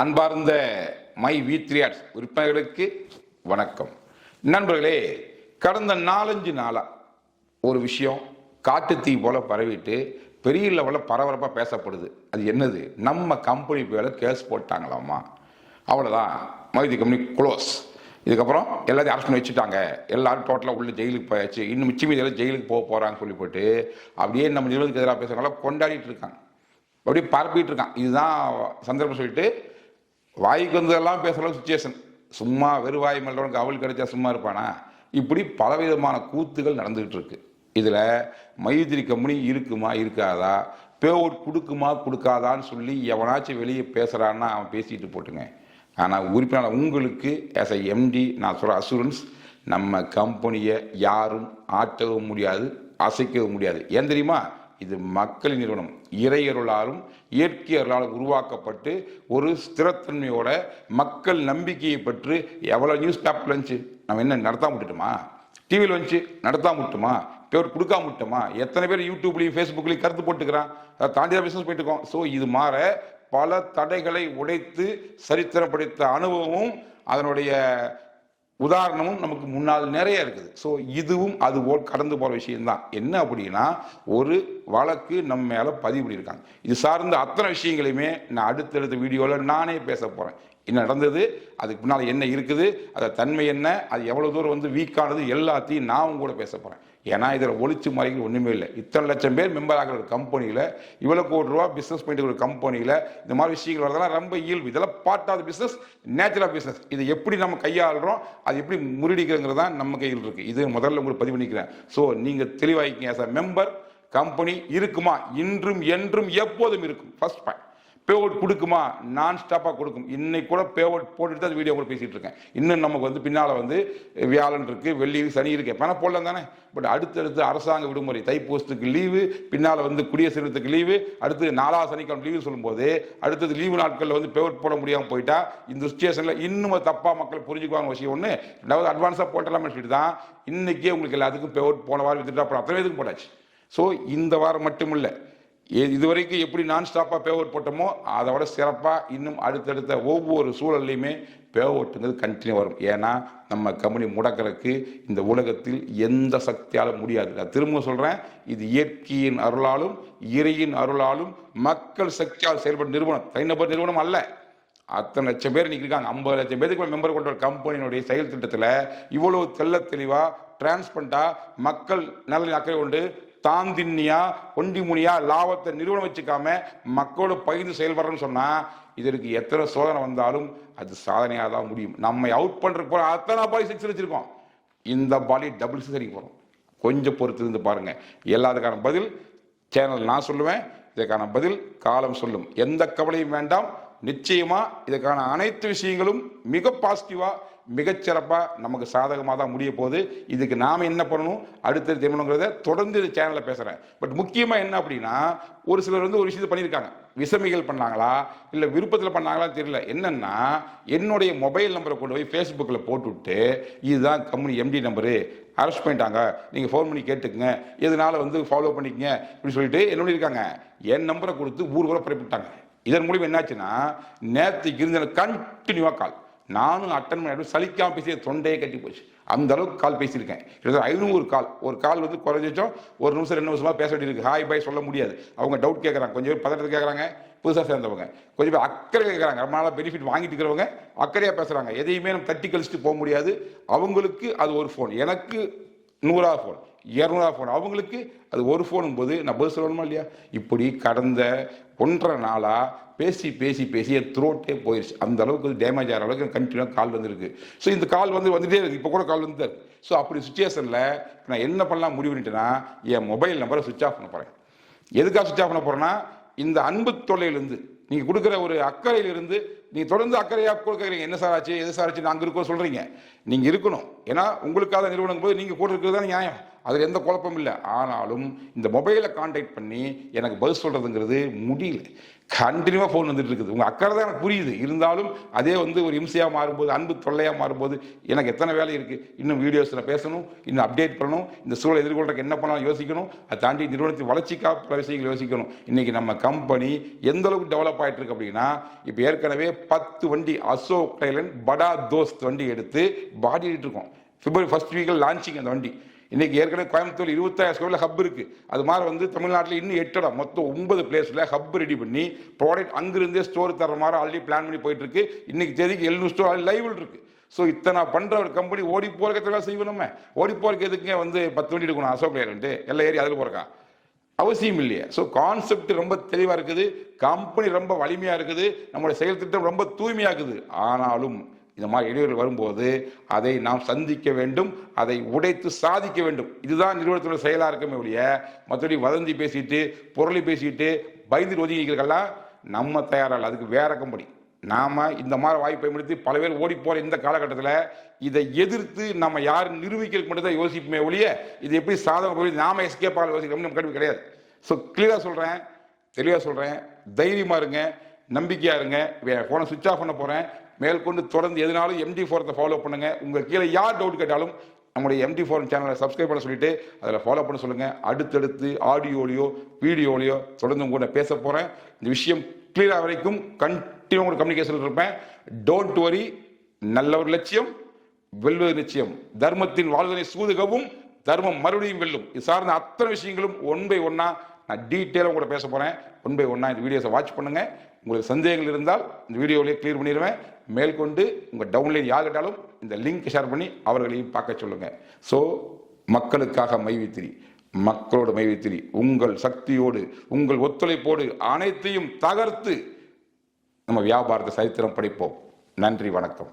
அன்பார்ந்த my we three arts உறுப்பினர்களுக்கு வணக்கம். நண்பர்களே கடந்த நாலஞ்சு நாளாக ஒரு விஷயம் காட்டுத்தீ போல் பரவிட்டு பெரிய லெவலில் பரபரப்பாக பேசப்படுது. அது என்னது? நம்ம கம்பெனி பேரில் கேஸ் போட்டாங்களாமா? அவ்வளோதான் மைதி கம்பெனி க்ளோஸ் இதுக்கப்புறம் எல்லாத்தையும் அரெஸ்ட் பண்ணி வச்சுட்டாங்க. எல்லாரும் டோட்டலாக உள்ள ஜெயிலுக்கு போயாச்சு. இன்னும் மிச்சம் மீதி எல்லாம் ஜெயிலுக்கு போக போகிறாங்கன்னு சொல்லி போட்டு அப்படியே நம்ம நிறுவனத்துக்கு எதிராக பேசுகிறாங்களா கொண்டாடிட்டு இருக்காங்க. அப்படியே பரப்பிட்டு இருக்கான் இதுதான் சந்தர்ப்பம் சொல்லிட்டு வாய்க்கு வந்ததெல்லாம் பேசுகிற சுச்சுவேஷன் சும்மா வெறும் வாய் மல்லவனுக்கு அவள் கிடைச்சா சும்மா இருப்பானா? இப்படி பலவிதமான கூத்துகள் நடந்துகிட்டு இருக்கு. இதில் மைத்திரி கம்பெனி இருக்குமா இருக்காதா? பேவுட் கொடுக்குமா கொடுக்காதான்னு சொல்லி எவனாச்சும் வெளியே பேசுகிறான்னா அவன் பேசிட்டு போட்டுங்க. ஆனால் உறுப்பினர் உங்களுக்கு ஆஸ் ஐ எம்டி நான் சொல்கிற அசூரன்ஸ் நம்ம கம்பெனியை யாரும் ஆற்றவும் முடியாது அசைக்கவும் முடியாது. ஏன் தெரியுமா? இது மக்களின் நிறுவனம். இறையருளாலும் இயற்கை அருளாலும் உருவாக்கப்பட்டு ஒரு ஸ்திரத்தன்மையோட மக்கள் நம்பிக்கையை பெற்று எவ்வளோ நியூஸ் பேப்பர் வந்துச்சு நம்ம என்ன நடத்தாம விட்டுட்டுமா? டிவியில் வந்துச்சு நடத்தாம விட்டுமா பேர் கொடுக்காம விட்டோமா? எத்தனை பேர் யூடியூப்லேயும் ஃபேஸ்புக்லேயும் கருத்து போட்டுக்கிறான்? அதை தாண்டி தான் பிஸ்னஸ் போயிட்டு இருக்கோம். ஸோ இது மாற பல தடைகளை உடைத்து சரித்திரப்படுத்த அனுபவமும் அதனுடைய உதாரணமும் நமக்கு முன்னால் நிறைய இருக்குது. ஸோ இதுவும் அது போல் கடந்து போகிற விஷயம்தான். என்ன அப்படின்னா ஒரு வழக்கு நம்ம மேலே பதிவு பண்ணியிருக்காங்க. இது சார்ந்த அத்தனை விஷயங்களையுமே நான் அடுத்தடுத்த வீடியோவில் நானே பேச போகிறேன் என்ன நடந்தது? அதுக்கு முன்னால் என்ன இருக்குது? அதை தன்மை என்ன? அது எவ்வளோ தூரம் வந்து வீக்கானது எல்லாத்தையும் நான் உங்க கூட பேச போகிறேன் ஏன்னா இதில் ஒளிச்சு மறைக்கிற ஒன்றுமே இல்லை. இத்தனை லட்சம் பேர் மெம்பர் ஆகிற ஒரு கம்பெனியில் இவ்வளோ கோடி ரூபா பிஸ்னஸ் பண்ணிட்டு ஒரு கம்பெனியில் இந்த மாதிரி விஷயங்கள் வரதெல்லாம் ரொம்ப இயல்பு. இதெல்லாம் part of business natural business இது எப்படி நம்ம கையாளுறோம் அது எப்படி முறியடிக்கிறங்கிறது தான் நம்ம கையில் இருக்குது இது முதல்ல உங்களுக்கு பதிவு பண்ணிக்கிறேன். ஸோ நீங்கள் தெளிவாகிக்கீங்க ஆஸ் அ மெம்பர் கம்பெனி இருக்குமா? இன்றும் என்றும் எப்போதும் இருக்கும். ஃபர்ஸ்ட் பாயிண்ட் பேவோட் கொடுக்குமா? நான் ஸ்டாப்பாக கொடுக்கும். இன்னைக்கு கூட பேவோட் போட்டுட்டு தான் வீடியோ கூட பேசிகிட்டு இருக்கேன். இன்னும் நமக்கு வந்து பின்னால் வந்து வியாழன் இருக்குது வெள்ளி சனி இருக்கு. பணம் போடலாம் தானே? பட் அடுத்தடுத்து அரசாங்க விடுமுறை தைப்பூசத்துக்கு லீவு பின்னால் வந்து குடியரசு தினத்துக்கு லீவு அடுத்து நாலாவது சனிக்கிழமை லீவு சொல்லும்போது அடுத்தது லீவு நாட்களில் வந்து பேவோட் போட முடியாமல் போயிட்டா இந்த சுச்சுவேஷனில் இன்னும் தப்பாக மக்கள் புரிஞ்சுக்குவாங்க விஷயம் ஒன்று ரெண்டாவது அட்வான்ஸாக போட்டலாம்னு சொல்லிட்டு தான் இன்றைக்கே உங்களுக்கு எல்லாத்துக்கும் பேவோட் போன வாரம் வித்துட்டா அப்புறம் அத்தனை பேருக்கு போட்டாச்சு. ஸோ இந்த வாரம் மட்டும் இல்லை இதுவரைக்கும் எப்படி நான் ஸ்டாப்பாக பேவர் போட்டோமோ அதை விட சிறப்பாக இன்னும் அடுத்தடுத்த ஒவ்வொரு சூழல்லையுமே பேவர்ட்டுங்கிறது கண்டினியூ வரும். ஏன்னா நம்ம கம்பெனி முடக்கிறதுக்கு இந்த உலகத்தில் எந்த சக்தியாலும் முடியாது. நான் திரும்ப சொல்கிறேன் இது இயற்கையின் அருளாலும் இறையின் அருளாலும் மக்கள் சக்தியால் செயல்படும் நிறுவனம். தனிநபர் நிறுவனம் அல்ல. அத்தனை லட்சம் பேர் இன்னைக்கு இருக்காங்க. ஐம்பது லட்சம் பேருக்கு மெம்பர் கொண்ட ஒரு கம்பெனியினுடைய செயல் திட்டத்தில் இவ்வளவு தெள்ள தெளிவாக டிரான்ஸ்பரண்டா மக்கள் நல்ல அக்கறை கொண்டு தாந்தின்னியா ஒண்டிமுனியா லாபத்தை நிறுவனம் வச்சுக்காம மக்களோட பகிர்ந்து செயல்படுறேன்னு சொன்னா இதற்கு எத்தனை சோதனை வந்தாலும் அது சாதனையாக தான் முடியும். நம்மை அவுட் பண்றதுக்கு போற அத்தனை பாலி சிக்ஸ் வச்சிருக்கோம். இந்த பாலி டபுள் சிக்ஸ் அடிக்க போறோம். கொஞ்சம் பொறுத்து இருந்து பாருங்க. எல்லாத்துக்கான பதில் சேனல் நான் சொல்லுவேன். இதற்கான பதில் காலம் சொல்லும். எந்த கவலையும் வேண்டாம். நிச்சயமா இதுக்கான அனைத்து விஷயங்களும் மிக பாசிட்டிவா மிகச்சிறப்பாக நமக்கு சாதகமாக தான் முடிய போகுது. இதுக்கு நாம் என்ன பண்ணணும்? அடுத்தது தெரியணுங்கிறத தொடர்ந்து இது சேனலில் பேசுகிறேன் பட் முக்கியமாக என்ன அப்படின்னா ஒரு சிலர் வந்து ஒரு விஷயத்தை பண்ணியிருக்காங்க. விசமிகள் பண்ணாங்களா? இல்லை விருப்பத்தில் பண்ணாங்களா தெரியல. என்னென்னா என்னுடைய மொபைல் நம்பரை கொண்டு போய் ஃபேஸ்புக்கில் போட்டுவிட்டு இதுதான் கம்பெனி எம்டி நம்பரு அரெஸ்ட் பண்ணிட்டாங்க. நீங்கள் ஃபோன் பண்ணி கேட்டுக்குங்க. இதனால வந்து ஃபாலோ பண்ணிக்கங்க? இப்படி சொல்லிட்டு என்ன இருக்காங்க என் நம்பரை கொடுத்து ஊர் ஊரை பிறப்பிட்டாங்க இதன் மூலியம் என்னாச்சுன்னா நேரத்துக்கு இருந்த கண்டினியூவாக கால். நானும் அட்டன் பண்ணி சலிக்காமல் பேசிய தொண்டையே கட்டி போச்சு. அந்த அளவுக்கு கால் பேசியிருக்கேன். கிட்டத்தட்ட ஐநூறு கால். ஒரு கால் வந்து குறைஞ்சிச்சோம் ஒரு நிமிஷம் ரெண்டு நிமிஷமாக பேச வேண்டியிருக்கு. ஹாய் பாய் சொல்ல முடியாது. அவங்க டவுட் கேட்குறாங்க கொஞ்சம் பேர் பதட்டத்தை கேட்குறாங்க புதுசாக சேர்ந்தவங்க. கொஞ்சம் பேர் அக்கறை கேட்குறாங்க ரொம்ப நாளாக பெனிஃபிட் வாங்கிட்டு இருக்கிறவங்க அக்கறையாக பேசுகிறாங்க எதையுமே நம்ம தட்டி கழிச்சிட்டு போக முடியாது. அவங்களுக்கு அது ஒரு ஃபோன் எனக்கு நூறா ஃபோன் இரநூறா ஃபோன் அவங்களுக்கு அது ஒரு ஃபோனும் போது நான் பதில் சொல்லணுமா இல்லையா? இப்படி கடந்த ஒன்றரை நாளாக பேசி பேசி பேசி என் த்ரோட்டே போயிடுச்சு அந்த அளவுக்கு டேமேஜ் ஆகிற அளவுக்கு கண்டினியூவாக கால் வந்திருக்கு. ஸோ இந்த கால் வந்து வந்துட்டே இருக்கு. இப்போ கூட கால் வந்து ஸோ அப்படி சுச்சுவேஷனில் நான் என்ன பண்ணலாம் முடிவு பண்ணிட்டேன்னா என் மொபைல் நம்பரை சுவிச் ஆஃப் பண்ண போகிறேன் எதுக்காக சுவிச் ஆஃப் பண்ண போகிறேன்னா இந்த அன்பு தொல்லையிலேருந்து. நீங்கள் கொடுக்குற ஒரு அக்கறையிலிருந்து நீங்கள் தொடர்ந்து அக்கறையாக கொடுக்குறீங்க என்ன சார் ஆச்சு? எது சார் ஆச்சு நாங்கள் இருக்கோம் சொல்கிறீங்க நீங்கள் இருக்கணும். ஏன்னா உங்களுக்காக நிறுவனம் போது நீங்கள் போட்டிருக்கிறது தான் நியாயம். அதில் எந்த குழப்பமும் இல்லை. ஆனாலும் இந்த மொபைலை காண்டாக்ட் பண்ணி எனக்கு பதில் சொல்கிறதுங்கிறது முடியல. கண்டினியூவாக ஃபோன் வந்துட்டு இருக்குது. உங்கள் அக்கறை தான் எனக்கு புரியுது. இருந்தாலும் அதே வந்து ஒரு இம்சையாக மாறும்போது அன்பு தொல்லையாக மாறும்போது எனக்கு எத்தனை வேலை இருக்குது இன்னும் வீடியோஸில் பேசணும் இன்னும் அப்டேட் பண்ணணும் இந்த சூழலை எதிர்கொள்றதுக்கு என்ன பண்ணாலும் யோசிக்கணும் அதை தாண்டி நிறுவனத்தின் வளர்ச்சிக்காக பல விஷயங்கள் யோசிக்கணும். இன்றைக்கி நம்ம கம்பெனி எந்த அளவுக்கு டெவலப் ஆகிட்டு இருக்கு அப்படின்னா இப்போ ஏற்கனவே பத்து வண்டி அசோக் டைலன் படா தோஸ்த் வண்டி எடுத்து பாடிட்டு இருக்கோம் பிப்ரவரி ஃபர்ஸ்ட் வீக்கில் லான்ச்சிங் அந்த வண்டி. இன்னைக்கு ஏற்கனவே கோயம்புத்தூர் இருபத்தாயிரம் ஸ்கொயரில் ஹப் இருக்கு. அது மாதிரி வந்து தமிழ்நாட்டில் இன்னும் எட்டு இடம் மொத்தம் ஒன்பது பிளேஸில் ஹப் ரெடி பண்ணி ப்ராடக்ட் அங்கிருந்தே ஸ்டோர் தர மாதிரி ஆல்ரெடி பிளான் பண்ணி போயிட்டு இருக்கு இன்னைக்கு தேதிக்கு எழுநூறு ஸ்டோர் லைவில் இருக்கு. ஸோ இத்தனை பண்ணுற ஒரு கம்பெனி ஓடி போறதுக்கு எத்தனை செய்வோம் நம்ம? ஓடி போறதுக்கு எதுக்குங்க வந்து பத்து வண்டி எடுக்கணும்? அசோக் லேலன்ட்டு எல்லாம் ஏறி அதில் போறக்கா? அவசியம் இல்லையே. ஸோ கான்செப்ட் ரொம்ப தெளிவாக இருக்குது. கம்பெனி ரொம்ப வலிமையாக இருக்குது. நம்மளுடைய செயல் திட்டம் ரொம்ப தூய்மையாக இருக்குது. ஆனாலும் இந்த மாதிரி இடையூறு வரும்போது அதை நாம் சந்திக்க வேண்டும் அதை உடைத்து சாதிக்க வேண்டும். இதுதான் நிறுவனத்தோட செயலாக இருக்குமே ஒழிய மற்றபடி வதந்தி பேசிட்டு பொருளை பேசிட்டு பயந்து ஒதுங்கிக்கிறதுக்கெல்லாம் நம்ம தயாரால் அதுக்கு வேற கம்பெனி. நாம் இந்த மாதிரி வாய்ப்பை பயன்படுத்தி பல பேர் ஓடி போகிற இந்த காலகட்டத்தில் இதை எதிர்த்து நம்ம யார் நிரூபிக்கிறதுக்கு மட்டும் தான் யோசிப்போமே ஒழிய இது எப்படி சாதனை போய் நாம எஸ்கேப் ஆக யோசிக்கிறோம் நம்ம கல்வி கிடையாது. ஸோ கிளியராக சொல்கிறேன் தெளிவாக சொல்கிறேன் தைரியமாக இருங்க நம்பிக்கையாக இருங்க. ஃபோனை சுவிச் ஆஃப் பண்ண போகிறேன் மேற்கொண்டு தொடர்ந்து எதுனாலும் எம்டி ஃபோரத்தை ஃபாலோ பண்ணுங்க. உங்கள் கீழே யார் டவுட் கேட்டாலும் நம்முடைய எம்டி ஃபோரம் சேனலை சப்ஸ்கிரைப் பண்ண சொல்லிட்டு அதில் ஃபாலோ பண்ண சொல்லுங்க. அடுத்தடுத்து ஆடியோலையோ வீடியோலையோ தொடர்ந்து உங்க கூட பேச போறேன். இந்த விஷயம் கிளியராக வரைக்கும் கண்டினியூ உங்களுக்கு கம்யூனிகேஷன் இருப்பேன். டோன்ட் வரி நல்ல ஒரு லட்சியம் வெல்வது நிச்சயம். தர்மத்தின் வாழ்வதை சூதுகவும் தர்மம் மறுபடியும் வெல்லும். இது சார்ந்த அத்தனை விஷயங்களும் ஒன் பை ஒன்னா நான் டீட்டெயிலாக கூட பேச போறேன். ஒன் பை ஒன்னா இந்த வீடியோஸை வாட்ச் பண்ணுங்க. உங்களுக்கு சந்தேகங்கள் இருந்தால் இந்த வீடியோவிலே கிளியர் பண்ணிடுவேன். மேற்கொண்டு உங்கள் டவுன்லைன் யார் கேட்டாலும் இந்த லிங்க் ஷேர் பண்ணி அவர்களையும் பார்க்க சொல்லுங்கள் ஸோ மக்களுக்காக மைவித்திரி மக்களோட மைவித்திரி உங்கள் சக்தியோடு உங்கள் ஒத்துழைப்போடு அனைத்தையும் தகர்த்து நம்ம வியாபாரத்தை சரித்திரம் படிப்போம். நன்றி வணக்கம்.